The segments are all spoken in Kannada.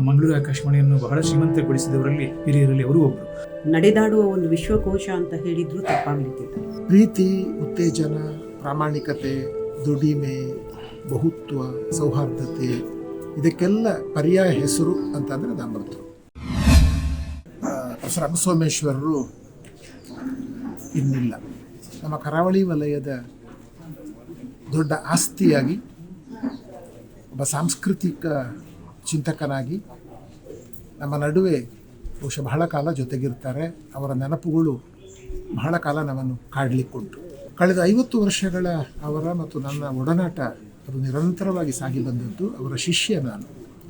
ಮಂಗಳೂರು ಆಕಾಶವಾಣಿಯನ್ನು ಬಹಳ ಶ್ರೀಮಂತಗೊಳಿಸಿದವರಲ್ಲಿ ಹಿರಿಯರಲ್ಲಿ ಅವರು ಒಬ್ಬರು ನಡೆದಾಡುವ ಒಂದು ವಿಶ್ವಕೋಶ ಅಂತ ಹೇಳಿದ್ರು ತಪ್ಪಾಗ್ಲಿಕ್ಕಿಲ್ಲ. ಪ್ರೀತಿ ಉತ್ತೇಜನ ಪ್ರಾಮಾಣಿಕತೆ ದುಡಿಮೆ ಬಹುತ್ವ ಸೌಹಾರ್ದತೆ ಇದಕ್ಕೆಲ್ಲ ಪರ್ಯಾಯ ಹೆಸರು ಅಂತಂದರೆ ಅದು ನಾನು ಪ್ರೊಫೆಸರ್ ರಂಗಸೋಮೇಶ್ವರರು ಇನ್ನಿಲ್ಲ. ನಮ್ಮ ಕರಾವಳಿ ವಲಯದ ದೊಡ್ಡ ಆಸ್ತಿಯಾಗಿ ಒಬ್ಬ ಸಾಂಸ್ಕೃತಿಕ ಚಿಂತಕನಾಗಿ ನಮ್ಮ ನಡುವೆ ಬಹುಶಃ ಬಹಳ ಕಾಲ ಜೊತೆಗಿರ್ತಾರೆ. ಅವರ ನೆನಪುಗಳು ಬಹಳ ಕಾಲ ನಮ್ಮನ್ನು ಕಾಡಲಿಕ್ಕುಂಟು. ಕಳೆದ ಐವತ್ತು ವರ್ಷಗಳ ಅವರ ಮತ್ತು ನನ್ನ ಒಡನಾಟ ಅದು ನಿರಂತರವಾಗಿ ಸಾಗಿ ಬಂದದ್ದು ಅವರ ಶಿಷ್ಯ ನಾನು.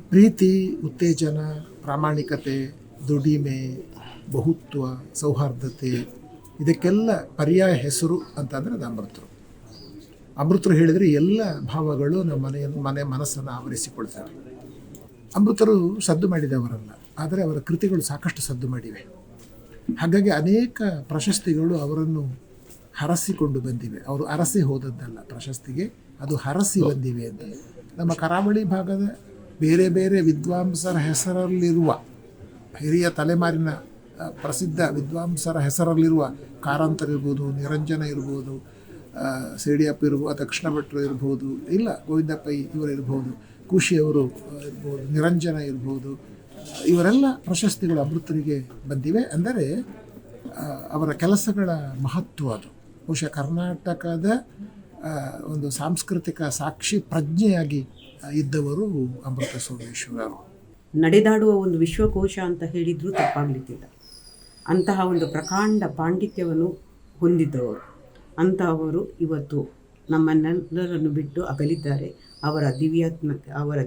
ಪ್ರೀತಿ, ಉತ್ತೇಜನ, ಪ್ರಾಮಾಣಿಕತೆ, ದುಡಿಮೆ, ಬಹುತ್ವ, ಸೌಹಾರ್ದತೆ, ಇದಕ್ಕೆಲ್ಲ ಪರ್ಯಾಯ ಹೆಸರು ಅಂತಂದರೆ ಅದು ಅಮೃತರು. ಅಮೃತರು ಹೇಳಿದರೆ ಎಲ್ಲ ಭಾವಗಳು ನಮ್ಮ ಮನೆಯನ್ನು ಮನೆ ಮನಸ್ಸನ್ನು ಆವರಿಸಿಕೊಳ್ತವೆ. ಅಮೃತರು ಸದ್ದು ಮಾಡಿದವರಲ್ಲ, ಆದರೆ ಅವರ ಕೃತಿಗಳು ಸಾಕಷ್ಟು ಸದ್ದು ಮಾಡಿವೆ. ಹಾಗಾಗಿ ಅನೇಕ ಪ್ರಶಸ್ತಿಗಳು ಅವರನ್ನು ಹರಸಿಕೊಂಡು ಬಂದಿವೆ. ಅವರು ಅರಸಿ ಹೋದದ್ದಲ್ಲ ಪ್ರಶಸ್ತಿಗೆ, ಅದು ಹರಸಿ ಬಂದಿವೆ ಅಂತ. ನಮ್ಮ ಕರಾವಳಿ ಭಾಗದ ಬೇರೆ ಬೇರೆ ವಿದ್ವಾಂಸರ ಹೆಸರಲ್ಲಿರುವ, ಹಿರಿಯ ತಲೆಮಾರಿನ ಪ್ರಸಿದ್ಧ ವಿದ್ವಾಂಸರ ಹೆಸರಲ್ಲಿರುವ ಕಾರಂತರ ಇರ್ಬೋದು, ನಿರಂಜನ ಇರ್ಬೋದು ಸೇಡಿಯಪ್ಪ ಇರ್ಬೋದು, ಅಥವಾ ಕೃಷ್ಣ ಭಟ್ರು ಇರ್ಬೋದು, ಇಲ್ಲ ಗೋವಿಂದಪ್ಪ ಇವರು ಇರ್ಬೋದು. ಖುಷಿಯವರು ಇರ್ಬೋದು, ನಿರಂಜನ ಇರ್ಬೋದು, ಇವರೆಲ್ಲ ಪ್ರಶಸ್ತಿಗಳು ಅಮೃತರಿಗೆ ಬಂದಿವೆ ಅಂದರೆ ಅವರ ಕೆಲಸಗಳ ಮಹತ್ವ ಅದು. ಬಹುಶಃ ಕರ್ನಾಟಕದ ಒಂದು ಸಾಂಸ್ಕೃತಿಕ ಸಾಕ್ಷಿ ಪ್ರಜ್ಞೆಯಾಗಿ ಇದ್ದವರು ಅಮೃತ ಸೋಮೇಶ್ವರರು. ನಡೆದಾಡುವ ಒಂದು ವಿಶ್ವಕೋಶ ಅಂತ ಹೇಳಿದ್ರು ತಪ್ಪಾಗ್ಲಿಕ್ಕಿಲ್ಲ. ಅಂತಹ ಒಂದು ಪ್ರಕಾಂಡ ಪಾಂಡಿತ್ಯವನ್ನು ಹೊಂದಿದ್ದವರು. ಅಂತಹವರು ಇವತ್ತು ನಮ್ಮನ್ನೆಲ್ಲರನ್ನು ಬಿಟ್ಟು ಅಗಲಿದ್ದಾರೆ. ಅವರ ದಿವ್ಯಾತ್ಮಕ್ಕೆ, ಅವರ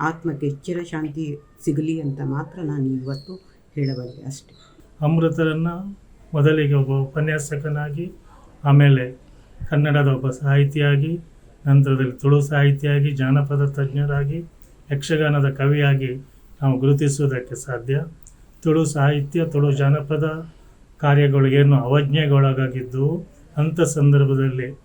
ಆತ್ಮಕ್ಕೆ ಹೆಚ್ಚಿನ ಶಾಂತಿ ಸಿಗಲಿ ಅಂತ ಮಾತ್ರ ನಾನು ಇವತ್ತು ಹೇಳಬಲ್ಲೆ ಅಷ್ಟೇ. ಅಮೃತರನ್ನು ಮೊದಲಿಗೆ ಒಬ್ಬ ಉಪನ್ಯಾಸಕನಾಗಿ, ಆಮೇಲೆ ಕನ್ನಡದ ಒಬ್ಬ ಸಾಹಿತಿಯಾಗಿ, ನಂತರದಲ್ಲಿ ತುಳು ಸಾಹಿತಿಯಾಗಿ, ಜಾನಪದ ತಜ್ಞರಾಗಿ, ಯಕ್ಷಗಾನದ ಕವಿಯಾಗಿ ನಾವು ಗುರುತಿಸುವುದಕ್ಕೆ ಸಾಧ್ಯ. ತುಳು ಸಾಹಿತ್ಯ, ತುಳು ಜಾನಪದ ಕಾರ್ಯಗಳು ಏನು ಅವಜ್ಞೆಗೊಳಗಾಗಿದ್ದವು. ಅಂಥ ಸಂದರ್ಭದಲ್ಲಿ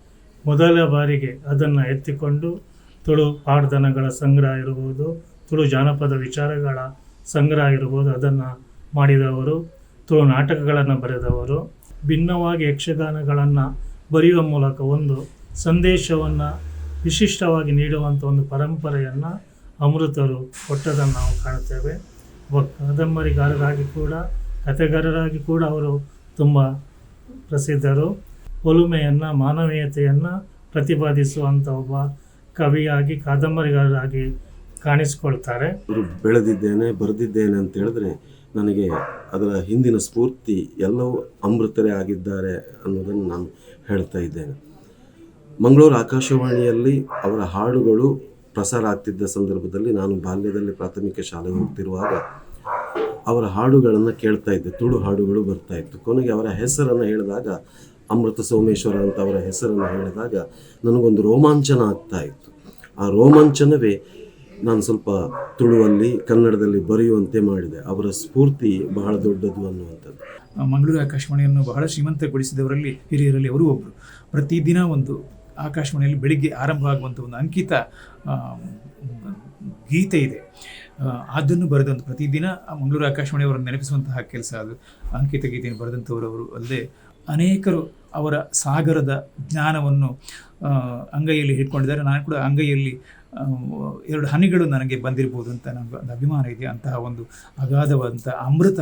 ಮೊದಲ ಬಾರಿಗೆ ಅದನ್ನು ಎತ್ತಿಕೊಂಡು ತುಳು ಪಾಡ್ದನಗಳ ಸಂಗ್ರಹ ಇರ್ಬೋದು ತುಳು ಜಾನಪದ ವಿಚಾರಗಳ ಸಂಗ್ರಹ ಇರ್ಬೋದು ಅದನ್ನು ಮಾಡಿದವರು, ತುಳು ನಾಟಕಗಳನ್ನು ಬರೆದವರು. ಭಿನ್ನವಾಗಿ ಯಕ್ಷಗಾನಗಳನ್ನು ಬರೆಯುವ ಮೂಲಕ ಒಂದು ಸಂದೇಶವನ್ನು ವಿಶಿಷ್ಟವಾಗಿ ನೀಡುವಂಥ ಒಂದು ಪರಂಪರೆಯನ್ನು ಅಮೃತರು ಕೊಟ್ಟದನ್ನು ನಾವು ಕಾಣುತ್ತೇವೆ. ಒಬ್ಬ ಕಾದಂಬರಿಗಾರರಾಗಿ ಕೂಡ, ಕಥೆಗಾರರಾಗಿ ಕೂಡ ಅವರು ತುಂಬ ಪ್ರಸಿದ್ಧರು. ಒಲುಮೆಯನ್ನು, ಮಾನವೀಯತೆಯನ್ನು ಪ್ರತಿಪಾದಿಸುವಂಥ ಒಬ್ಬ ಕವಿಯಾಗಿ, ಕಾದಂಬರಿಗಾರರಾಗಿ ಕಾಣಿಸಿಕೊಳ್ತಾರೆ. ಬೆಳೆದಿದ್ದೇನೆ, ಬರೆದಿದ್ದೇನೆ ಅಂತ ಹೇಳಿದ್ರೆ ನನಗೆ ಅದರ ಹಿಂದಿನ ಸ್ಫೂರ್ತಿ ಎಲ್ಲವೂ ಅಮೃತರೇ ಆಗಿದ್ದಾರೆ ಅನ್ನೋದನ್ನು ನಾನು ಹೇಳ್ತಾ ಇದ್ದೇನೆ. ಮಂಗಳೂರು ಆಕಾಶವಾಣಿಯಲ್ಲಿ ಅವರ ಹಾಡುಗಳು ಪ್ರಸಾರ ಆಗ್ತಿದ್ದ ಸಂದರ್ಭದಲ್ಲಿ ನಾನು ಬಾಲ್ಯದಲ್ಲಿ ಪ್ರಾಥಮಿಕ ಶಾಲೆಗೆ ಹೋಗ್ತಿರುವಾಗ ಅವರ ಹಾಡುಗಳನ್ನು ಕೇಳ್ತಾ ಇದ್ದೆ. ತುಳು ಹಾಡುಗಳು ಬರ್ತಾ ಇತ್ತು. ಕೊನೆಗೆ ಅವರ ಹೆಸರನ್ನು ಹೇಳಿದಾಗ ಅಮೃತ ಸೋಮೇಶ್ವರ ಅಂತ ಅವರ ಹೆಸರನ್ನು ಹೇಳಿದಾಗ ನನಗೊಂದು ರೋಮಾಂಚನ ಆಗ್ತಾ ಇತ್ತು. ಆ ರೋಮಾಂಚನವೇ ನಾನು ಸ್ವಲ್ಪ ತುಳುವಲ್ಲಿ, ಕನ್ನಡದಲ್ಲಿ ಬರೆಯುವಂತೆ ಮಾಡಿದೆ. ಅವರ ಸ್ಫೂರ್ತಿ ಬಹಳ ದೊಡ್ಡದು ಅನ್ನುವಂಥದ್ದು. ಮಂಗಳೂರು ಆಕಾಶವಾಣಿಯನ್ನು ಬಹಳ ಶ್ರೀಮಂತಗೊಳಿಸಿದವರಲ್ಲಿ ಹಿರಿಯರಲ್ಲಿ ಅವರು ಒಬ್ಬರು ಪ್ರತಿದಿನ ಒಂದು ಆಕಾಶವಾಣಿಯಲ್ಲಿ ಬೆಳಿಗ್ಗೆ ಆರಂಭ ಆಗುವಂಥ ಒಂದು ಅಂಕಿತ ಗೀತೆ ಇದೆ. ಅದನ್ನು ಬರೆದಂಥ ಪ್ರತಿದಿನ ಮಂಗಳೂರು ಆಕಾಶವಾಣಿಯವರನ್ನು ನೆನಪಿಸುವಂತಹ ಕೆಲಸ ಅದು. ಅಂಕಿತ ಗೀತೆಯನ್ನು ಬರೆದಂಥವರು ಅವರು ಅಲ್ಲದೆ ಅನೇಕರು ಅವರ ಸಾಗರದ ಜ್ಞಾನವನ್ನು ಅಂಗೈಯಲ್ಲಿ ಹಿಡ್ಕೊಂಡಿದ್ದಾರೆ. ನಾನು ಕೂಡ ಅಂಗೈಯಲ್ಲಿ ಎರಡು ಹನಿಗಳು ನನಗೆ ಬಂದಿರ್ಬೋದು ಅಂತ ನನಗೆ ಒಂದು ಅಭಿಮಾನ ಇದೆ. ಅಂತಹ ಒಂದು ಅಗಾಧವಾದಂಥ ಅಮೃತ.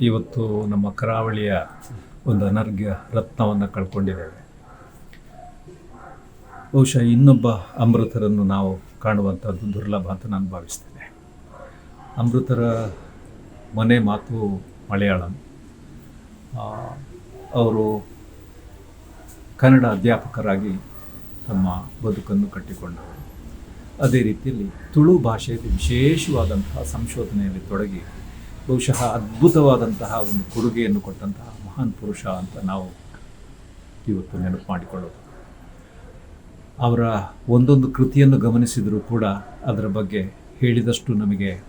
ಇವತ್ತು ನಮ್ಮ ಕರಾವಳಿಯ ಒಂದು ಅನರ್ಘ್ಯ ರತ್ನವನ್ನು ಕಳ್ಕೊಂಡಿದ್ದೇವೆ. ಬಹುಶಃ ಇನ್ನೊಬ್ಬ ಅಮೃತರನ್ನು ನಾವು ಕಾಣುವಂಥದ್ದು ದುರ್ಲಭ ಅಂತ ನಾನು ಭಾವಿಸ್ತೇನೆ. ಅಮೃತರ ಮನೆ ಮಾತು ಮಲಯಾಳಂ. ಅವರು ಕನ್ನಡ ಅಧ್ಯಾಪಕರಾಗಿ ತಮ್ಮ ಬದುಕನ್ನು ಕಟ್ಟಿಕೊಂಡರು ಅದೇ ರೀತಿಯಲ್ಲಿ ತುಳು ಭಾಷೆಯಲ್ಲಿ ವಿಶೇಷವಾದಂತಹ ಸಂಶೋಧನೆಯಲ್ಲಿ ತೊಡಗಿ ಬಹುಶಃ ಅದ್ಭುತವಾದಂತಹ ಒಂದು ಕೊಡುಗೆಯನ್ನು ಕೊಟ್ಟಂತಹ ಮಹಾನ್ ಪುರುಷ ಅಂತ ನಾವು ಇವತ್ತು ನೆನಪು ಮಾಡಿಕೊಳ್ಳೋದು. ಅವರ ಒಂದೊಂದು ಕೃತಿಯನ್ನು ಗಮನಿಸಿದರೂ ಕೂಡ ಅದರ ಬಗ್ಗೆ ಹೇಳಿದಷ್ಟು ನಮಗೆ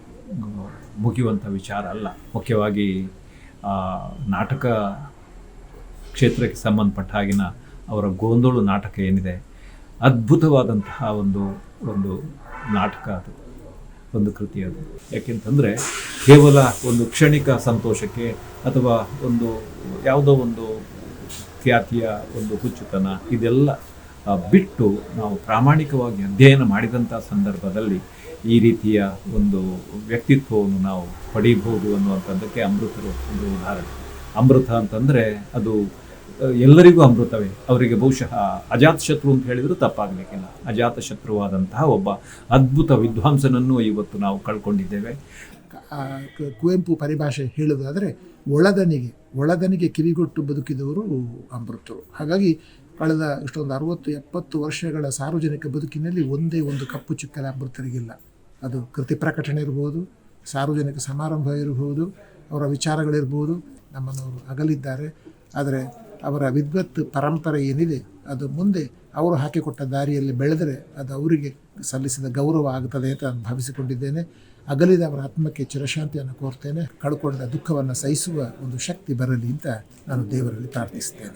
ಮುಗಿಯುವಂಥ ವಿಚಾರ ಅಲ್ಲ. ಮುಖ್ಯವಾಗಿ ನಾಟಕ ಕ್ಷೇತ್ರಕ್ಕೆ ಸಂಬಂಧಪಟ್ಟ ಹಾಗಿನ ಅವರ ಗೋಂದೋಳು ನಾಟಕ ಏನಿದೆ, ಅದ್ಭುತವಾದಂತಹ ಒಂದು ಒಂದು ನಾಟಕ ಅದು, ಒಂದು ಕೃತಿ ಅದು. ಯಾಕೆಂತಂದರೆ ಕೇವಲ ಒಂದು ಕ್ಷಣಿಕ ಸಂತೋಷಕ್ಕೆ ಅಥವಾ ಒಂದು ಯಾವುದೋ ಒಂದು ಖ್ಯಾತಿಯ ಒಂದು ಹುಚ್ಚುತನ, ಇದೆಲ್ಲ ಬಿಟ್ಟು ನಾವು ಪ್ರಾಮಾಣಿಕವಾಗಿ ಅಧ್ಯಯನ ಮಾಡಿದಂಥ ಸಂದರ್ಭದಲ್ಲಿ ಈ ರೀತಿಯ ಒಂದು ವ್ಯಕ್ತಿತ್ವವನ್ನು ನಾವು ಪಡೀಬಹುದು ಅನ್ನುವಂಥದ್ದಕ್ಕೆ ಅಮೃತರು ಒಂದು ಉದಾಹರಣೆ. ಅಮೃತ ಅಂತಂದರೆ ಅದು ಎಲ್ಲರಿಗೂ ಅಮೃತವೇ. ಅವರಿಗೆ ಬಹುಶಃ ಅಜಾತ ಶತ್ರು ಅಂತ ಹೇಳಿದರೂ ತಪ್ಪಾಗಲಿಕ್ಕಿಲ್ಲ. ಅಜಾತ ಶತ್ರುವಾದಂತಹ ಒಬ್ಬ ಅದ್ಭುತ ವಿದ್ವಾಂಸನನ್ನು ಇವತ್ತು ನಾವು ಕಳ್ಕೊಂಡಿದ್ದೇವೆ. ಕುವೆಂಪು ಪರಿಭಾಷೆ ಹೇಳುವುದಾದರೆ ಒಳದನಿಗೆ ಒಳದನಿಗೆ ಕಿವಿಗೊಟ್ಟು ಬದುಕಿದವರು ಅಮೃತರು. ಹಾಗಾಗಿ ಕಳೆದ ಇಷ್ಟೊಂದು ಅರವತ್ತು, ಎಪ್ಪತ್ತು ವರ್ಷಗಳ ಸಾರ್ವಜನಿಕ ಬದುಕಿನಲ್ಲಿ ಒಂದೇ ಒಂದು ಕಪ್ಪು ಚುಕ್ಕಲ ಬರ್ತರಿಗಿಲ್ಲ ಅದು ಕೃತಿ ಪ್ರಕಟಣೆ ಇರ್ಬೋದು, ಸಾರ್ವಜನಿಕ ಸಮಾರಂಭ ಇರಬಹುದು ಅವರ ವಿಚಾರಗಳಿರ್ಬೋದು ನಮ್ಮನ್ನು ಅಗಲಿದ್ದಾರೆ. ಆದರೆ ಅವರ ವಿದ್ವತ್ ಪರಂಪರೆ ಏನಿದೆ, ಅದು ಮುಂದೆ ಅವರು ಹಾಕಿಕೊಟ್ಟ ದಾರಿಯಲ್ಲಿ ಬೆಳೆದರೆ ಅದು ಅವರಿಗೆ ಸಲ್ಲಿಸಿದ ಗೌರವ ಆಗುತ್ತದೆ ಅಂತ ನಾನು ಭಾವಿಸಿಕೊಂಡಿದ್ದೇನೆ. ಅಗಲಿದ ಅವರ ಆತ್ಮಕ್ಕೆ ಚಿರಶಾಂತಿಯನ್ನು ಕೋರ್ತೇನೆ. ಕಳ್ಕೊಂಡ ದುಃಖವನ್ನು ಸಹಿಸುವ ಒಂದು ಶಕ್ತಿ ಬರಲಿ ಅಂತ ನಾನು ದೇವರಲ್ಲಿ ಪ್ರಾರ್ಥಿಸ್ತೇನೆ